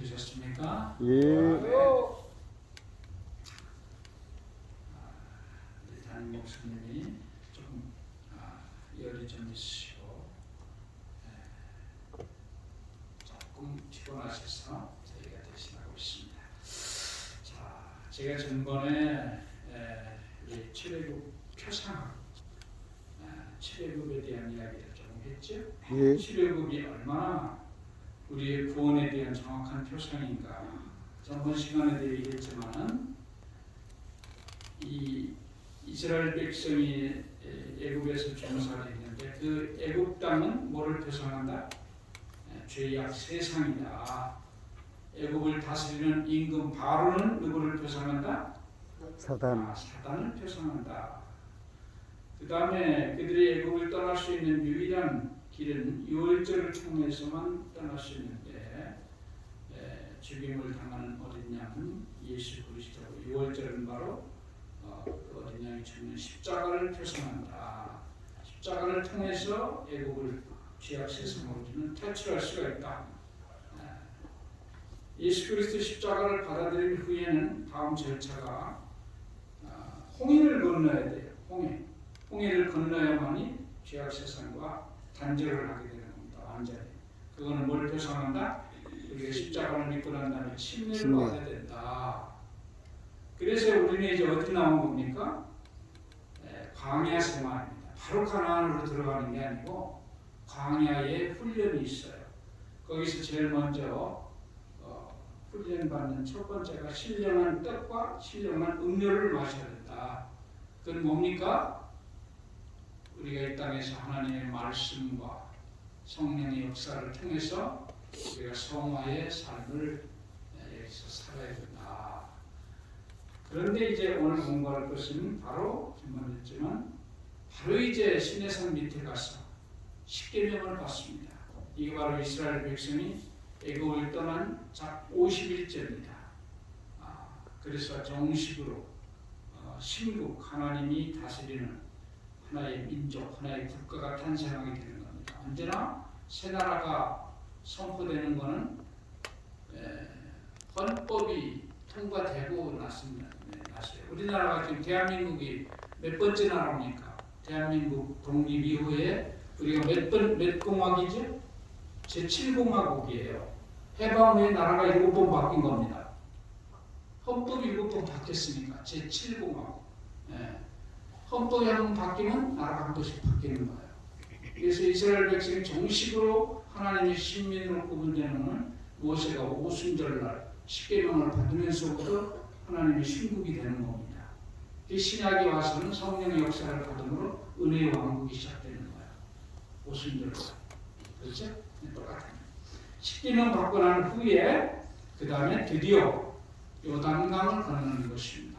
되셨습니까? 예. 네. 우리 담임 목사님이 조금 아, 열이 좀 있으시고 예, 조금 피곤하셔서 저희가 대신하고 있습니다. 자, 제가 전번에 에, 우리 출애굽 표상 에, 출애굽에 대한 이야기를 조금 했죠. 예. 출애굽이 얼마나 우리의 구원에 대한 정확한 표상인가 전번 시간에도 얘기했지만은 이 이스라엘 백성이 에, 애굽에서 종살이 했는데 그 애굽 땅은 뭐를 표상한다? 에, 죄악 세상이다. 애굽을 다스리는 임금 바로는 누구를 표상한다? 사단. 아, 사단을 표상한다. 그 다음에 그들이 애굽을 떠날 수 있는 유일한 길은 유월절을 통해서만 수 있는데 에, 죽임을 당하는 어린 양은 예수 그리스도고 유월절은 바로 어, 그 어린 양이 죽는 십자가를 표상한다. 십자가를 통해서 애굽을 죄악 세상으로 우리는 탈출할 수가 있다. 에, 예수 그리스도 십자가를 받아들인 후에는 다음 절차가 아, 홍해를 건너야 돼요. 홍해. 홍해를 건너야만이 죄악 세상과 단절을 하게 되는 겁니다. 완전히. 그거는 뭘 표상한다? 우리가 십자가를 믿고 난 다음에 침례를 침례. 받아야 된다. 그래서 우리는 이제 어디 나온 겁니까? 네, 광야 생활입니다. 바로 가나안으로 들어가는 게 아니고 광야에 훈련이 있어요. 거기서 제일 먼저 어, 훈련 받는 첫 번째가 신령한 떡과 신령한 음료를 마셔야 된다. 그건 뭡니까? 우리가 이 땅에서 하나님의 말씀과 성령의 역사를 통해서 우리가 성화의 삶을 여기서 살아야 된다. 그런데 이제 오늘 공부할 것은 바로 전번했지만 바로 이제 시내산 밑에 가서 십계명을 받습니다. 이게 바로 이스라엘 백성이 애굽을 떠난 작 50일째입니다. 아, 그래서 정식으로 어, 신국 하나님이 다스리는 하나의 민족, 하나의 국가가 탄생하게 되는 겁니다. 언제나 새 나라가 선포되는 것은 에, 헌법이 통과되고 났습니다. 네, 났어요. 우리나라가 지금 대한민국이 몇 번째 나라입니까? 대한민국 독립 이후에 우리가 몇 번 몇 공화국이죠? 제 7공화국이에요. 해방 후에 나라가 일곱 번 바뀐 겁니다. 헌법이 일곱 번 바뀌었으니까 제 7공화국. 예. 헌법이 한번 바뀌면 나라가 한 번씩 바뀌는 거예요. 그래서 이스라엘 백성이 정식으로 하나님의 신민으로 구분되는 모세가 오순절날 십계명을 받으면서부터 하나님의 신국이 되는 겁니다. 그 신약에 와서는 성령의 역사를 받음으로 은혜의 왕국이 시작되는 거예요. 오순절날. 그렇죠? 네, 똑같아요. 십계명 받고 난 후에 그 다음에 드디어 요단강을 건너는 것입니다.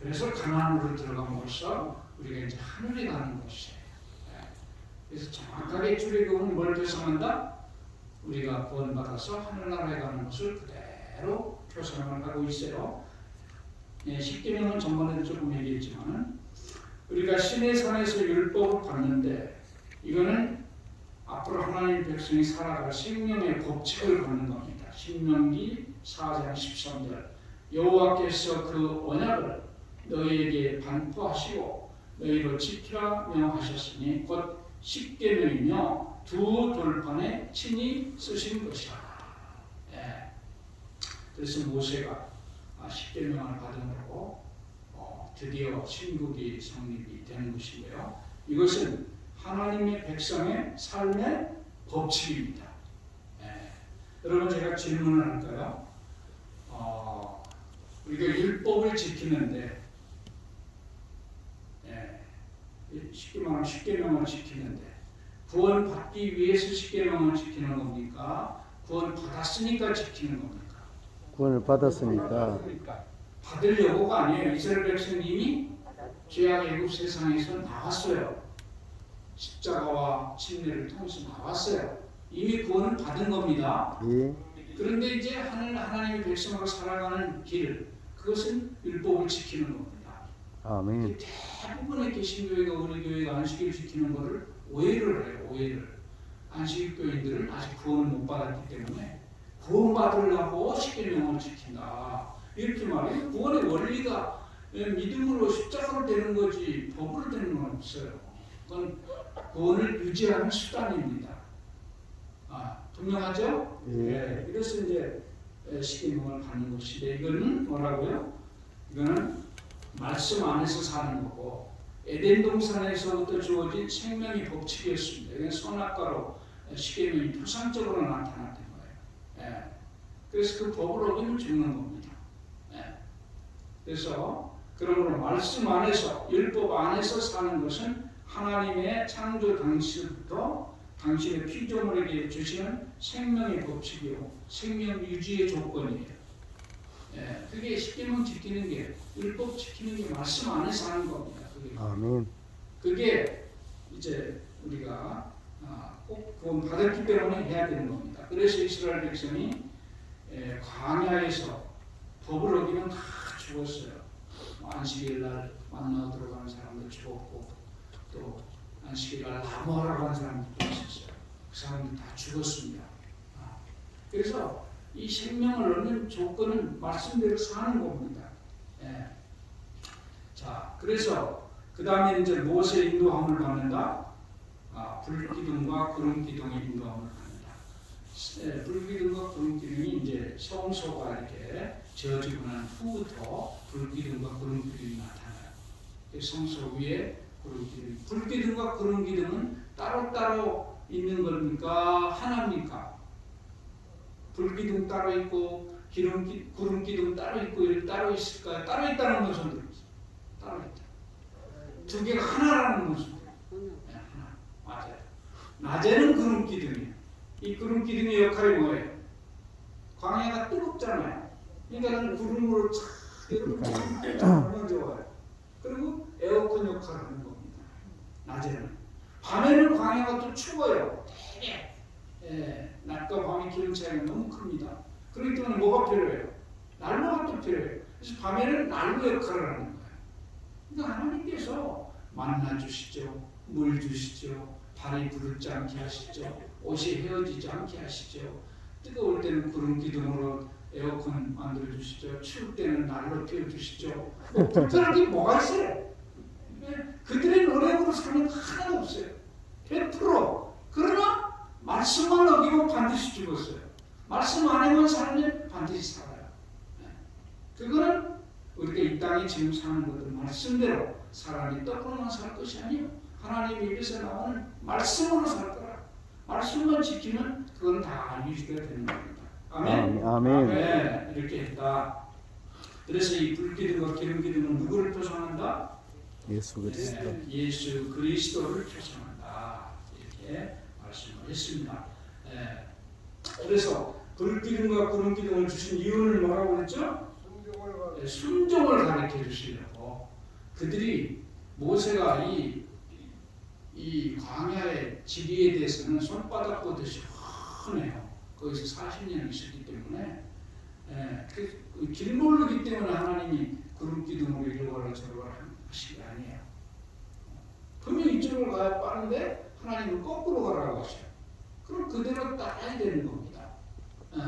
그래서 가나안으로 들어감으로써 우리가 이제 하늘에 가는 것이에요. 네. 그래서 정확하게 출애굽은 뭘 표상한다? 우리가 구원받아서 하늘나라에 가는 것을 그대로 표상을 하고 있어요. 예, 십계명은 전번에도 조금 얘기했지만은 우리가 신의 산에서 율법을 받는데 이거는 앞으로 하나님 백성이 살아갈 생명의 법칙을 받는 겁니다. 신명기 4장 13절 여호와께서 그 언약을 너희에게 반포하시고 너희로 지키라 명하셨으니 곧 십계명이며 두 돌판에 친히 쓰신 것이라. 예. 그래서 모세가 아, 십계명을 받음으로 어, 드디어 신국이 성립이 되는 것인데요. 이것은 하나님의 백성의 삶의 법칙입니다. 예. 여러분 제가 질문을 할까요? 어, 우리가 율법을 지키는데 예, 쉽게 말하면 십계명을 지키는데 구원 받기 위해서 십계명을 지키는 겁니까? 구원 받았으니까 지키는 겁니까? 구원을 받았으니까 받으려고가 아니에요. 이스라엘 백성은 이미 죄악 애굽 세상에서 나왔어요. 십자가와 침례를 통해서 나왔어요. 이미 구원을 받은 겁니다. 예. 그런데 이제 하늘 하나님의 백성으로 살아가는 길 그것은 율법을 지키는 겁니다. 아멘. 대부분의 개신교회가 우리 교회가 안식일 지키는 것을 오해를 해요. 오해를 안식교인들은 아직 구원을 못 받았기 때문에 구원받으려고 십계명을 지킨다. 이렇게 말해요. 구원의 원리가 믿음으로 십자가로 되는 거지 법으로 되는 건 없어요. 그건 구원을 유지하는 수단입니다. 아, 분명하죠? 예. 네, 그래서 이제 십계명을 받는 것인데 이거는 뭐라고요? 이거는 말씀 안에서 사는 거고 에덴 동산에서부터 주어진 생명의 법칙이었습니다. 이건 선악과로 십계명이 표상적으로 나타났던 거예요. 예. 그래서 그 법을 어기면 죽는 겁니다. 예. 그래서 그러므로 말씀 안에서 율법 안에서 사는 것은 하나님의 창조 당시부터 당신의 피조물에게 주시는 생명의 법칙이요 생명 유지의 조건이에요. 예, 그게 십계명 지키는 게 율법 지키는 게 말씀 안에서 하는 겁니다. 그게 아멘. 그게 이제 우리가 아, 꼭 구원 받았기 때문에 해야 되는 겁니다. 그래서 이스라엘 백성이 에, 광야에서 법을 어기면 다 죽었어요. 뭐 안식일 날 만나 들어가는 사람도 죽었고 또 안식일 날 나무하라고 하는 사람도 있었어요. 그 사람들 다 죽었습니다. 아, 그래서 이 생명을 얻는 조건은 말씀대로 사는 겁니다. 예. 자, 그래서 그 다음에 이제 무엇의 인도함을 받는다? 아, 불기둥과 구름기둥의 인도함을 받는다. 예, 불기둥과 구름기둥이 이제 성소가 이렇게 지어지고 난 후부터 불기둥과 구름기둥이 나타나요. 그 성소 위에 구름기둥. 불기둥과 구름기둥은 따로따로 있는 겁니까? 하나입니까? 불기둥 따로 있고 기름기, 구름 기둥 따로 있고 이렇게 따로 있을까요? 따로 있다는 것은 들었어요. 따로 있다. 두 개가 하나라는 것은 네, 하나. 맞아요. 낮에는 구름 기둥이에요. 이 구름 기둥의 역할이 뭐예요? 광야가 뜨겁잖아요. 그러니까 구름으로 쫙 이렇게 먼저 그리고 에어컨 역할을 하는 겁니다. 낮에는. 밤에는 광야가 또 추워요. 기온 차이가 너무 큽니다. 그렇기 때문에 뭐가 필요해요? 난로가 또 필요해요. 그래서 밤에는 난로 역할을 하는 거예요. 그러니까 하나님께서 만나 주시죠. 물 주시죠. 발이 부르지 않게 하시죠. 옷이 헤어지지 않게 하시죠. 뜨거울 때는 구름 기둥으로 에어컨 만들어 주시죠. 추울 때는 난로 피워 주시죠. 뭐 불편한 게 뭐가 있어요? 예, 그들의 노력으로 사는 거 하나도 없어요. 100% 그러나 말씀만 어기면 반드시 죽었어요. 말씀 안에만 살면 반드시 살아요. 예. 그거는 우리가 이 땅에 지금 사는 것도 말씀대로 사람이 떡으로만 살 것이 아니요 하나님 입에서 나오는 말씀으로 살 거라. 말씀만 지키면 그건 다 유지가 되는 겁니다. 아멘. 아멘. 네, 이렇게 했다. 그래서 이 불기둥과 기름기둥은 누구를 표상한다? 예수 그리스도. 네, 예수 그리스도를 표상한다. 이렇게 말씀을 했습니다. 네. 그래서 불기둥과 구름기둥을 주신 이유는 뭐라고 그랬죠? 네, 순종을 가르쳐 주시려고 그들이 모세가 이, 이 광야의 지리에 대해서는 손바닥 보듯이 훤해요. 거기서 40년 있었기 때문에 예, 그, 그 길 모르기 때문에 하나님이 구름기둥으로 저리 가라 하신 게 아니에요. 분명히 이쪽으로 가야 빠른데 하나님은 거꾸로 가라고 하셔요. 그럼 그대로 따라야 되는 겁니다. 예,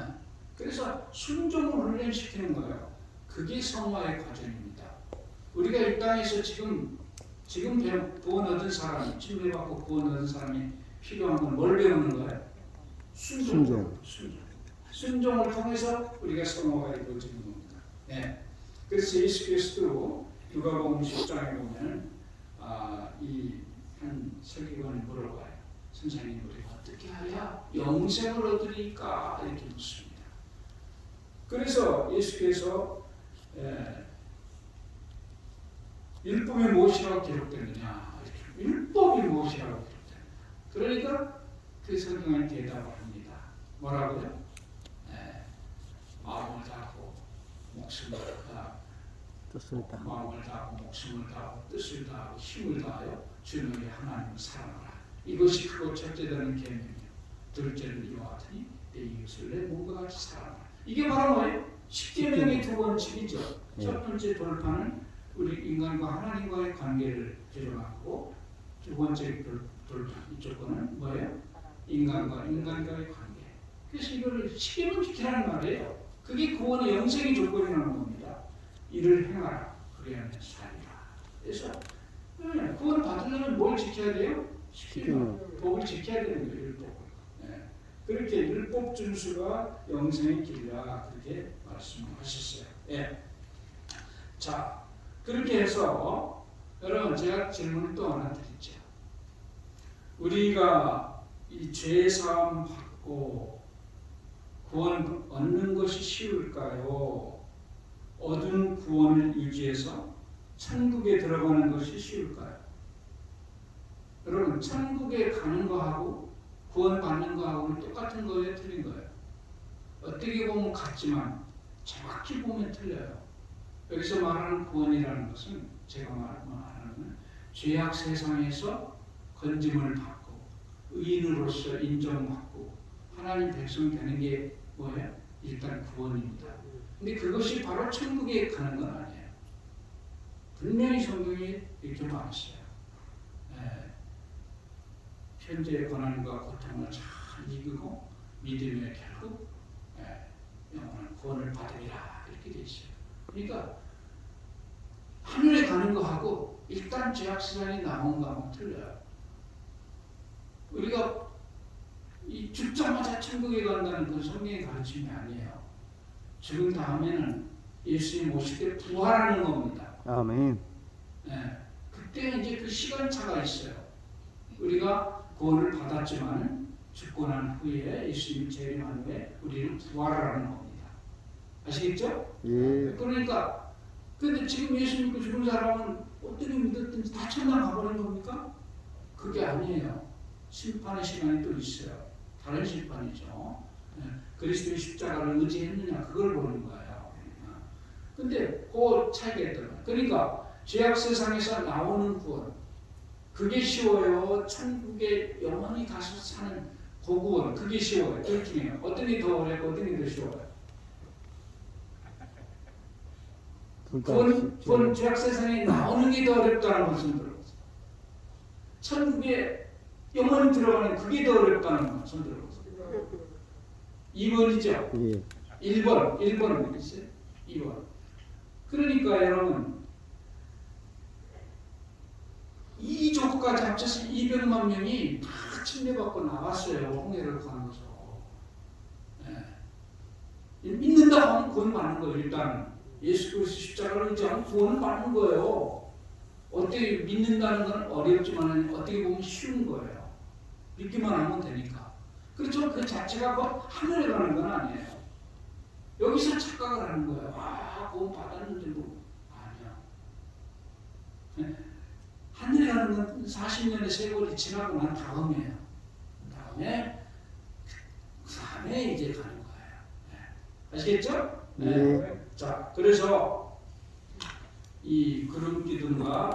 그래서 순종을 훈련시키는 거예요. 그게 성화의 과정입니다. 우리가 이 땅에서 지금 지금 구원 얻은 사람, 침례받고 구원 얻은 사람이 필요한 건 뭘 배우는 거예요? 순종. 순종. 순종. 순종을 통해서 우리가 성화가 이루어지는 겁니다. 네. 그래서 예수 그리스도 누가복음 10장에 보면 아, 이 한 설교관이 물어봐요. 선생님 우리가 어떻게 하야 영생을 얻으리까 이렇게 묻습니다. 그래서 예수께서 에, 율법이 무엇이라고 기록되느냐. 율법이 무엇이라고 기록되느냐 그러니까 그 성경에 대답을 합니다 뭐라고요? 에, 마음을 다하고 목숨을 다하고 뜻을 다. 마음을 다하고 목숨을 다하고 뜻을 다하고 힘을 다하여 주의 하나님을 사랑하라 이것이 크고 첫째되는 계명이요 둘째는 이와 같으니 내 이웃을 내 몸과 같이 사랑하라 이게 바로 뭐예요? 십계명의 두 번째이죠 예. 첫 번째 돌파는 우리 인간과 하나님과의 관계를 조정하고 두 번째 돌, 돌파 이쪽 거는 뭐예요? 인간과 인간과의 관계 그래서 이거를 시키면 지키라는 말이에요. 그게 구원의 영생의 조건이라는 겁니다. 이를 행하라. 그래야만 살리라. 그래서 네, 구원 받으려면 뭘 지켜야 돼요? 시키면 법을 지켜야 되는 거예요. 율법을. 네. 그렇게 율법 준수가 영생의 길이라 그렇게 말씀하셨어요. 예. 자, 그렇게 해서 여러분 제가 질문을 또 하나 드리죠. 우리가 이 죄사함 받고 구원 얻는 것이 쉬울까요? 얻은 구원을 유지해서 천국에 들어가는 것이 쉬울까요? 여러분 천국에 가는 거하고 구원 받는 거하고는 똑같은 거예요, 틀린 거예요? 어떻게 보면 같지만 정확히 보면 틀려요. 여기서 말하는 구원이라는 것은 제가 말하는 건 죄악 세상에서 건짐을 받고 의인으로서 인정받고 하나님 백성 되는 게 뭐예요? 일단 구원입니다. 근데 그것이 바로 천국에 가는 건 아니에요. 분명히 성경이 이렇게 말했어요. 예, 현재의 고난과 고통을 잘 이기고 믿음의 결국 예, 영원한 구원을 받으리라 이렇게 돼 있어요. 그러니까 하늘에 가는 거하고 일단 죄악 세상에 나온 거하고 틀려요. 우리가 이 죽자마자 천국에 간다는 건 성경의 가르침이 아니에요. 죽은 다음에는 예수님 오실 때 부활하는 겁니다. 아멘. 예, 그때는 이제 그 시간차가 있어요. 우리가 구원을 받았지만 죽고 난 후에 예수님 재림한 후에 우리는 부활을 하는 겁니다. 아시겠죠? 예. 그러니까 근데 지금 예수 믿고 죽은 사람은 어떻게 믿었든지 다 천당 가버린 겁니까? 그게 아니에요. 심판의 시간이 또 있어요. 다른 심판이죠. 예, 그리스도의 십자가를 의지했느냐 그걸 보는 거예요. 어. 근데 그 차이가 있더라고요. 그러니까 죄악 세상에서 나오는 구원 그게 쉬워요. 천국에 영원히 가서 사는 그 구원 그게 쉬워요. 둘 중에 어떤 게 더 어렵고 어떤 게 더 쉬워요? 둘다 그건, 그건 죄악 세상에 나오는 게 더 어렵다는 말씀 들어보세요. 천국에 영원히 들어가는 그게 더 어렵다는 말씀 들어보세요. 2번이죠. 예. 1번, 1번은 모르겠어요. 2번. 그러니까 여러분 이 조까지 합쳐서 200만 명이 다 침례받고 나왔어요. 홍해를 건너서. 예. 믿는다 하면 구원 받는 거예요. 일단 예수 그리스도 십자가를 의지하면 구원을 받는 거예요. 어떻게 믿는다는 건 어렵지만 어떻게 보면 쉬운 거예요. 믿기만 하면 되니까. 그렇죠. 그 자체가 뭐 하늘에 가는 건 아니에요. 여기서 착각을 하는 거예요. 아, 구원 받았는데 뭐 아니야. 네. 하늘에 가는 건 40년의 세월이 지나고 난 다음이에요. 다음에 그 다음에 이제 가는 거예요. 네. 아시겠죠? 네. 자, 그래서 이 구름 기둥과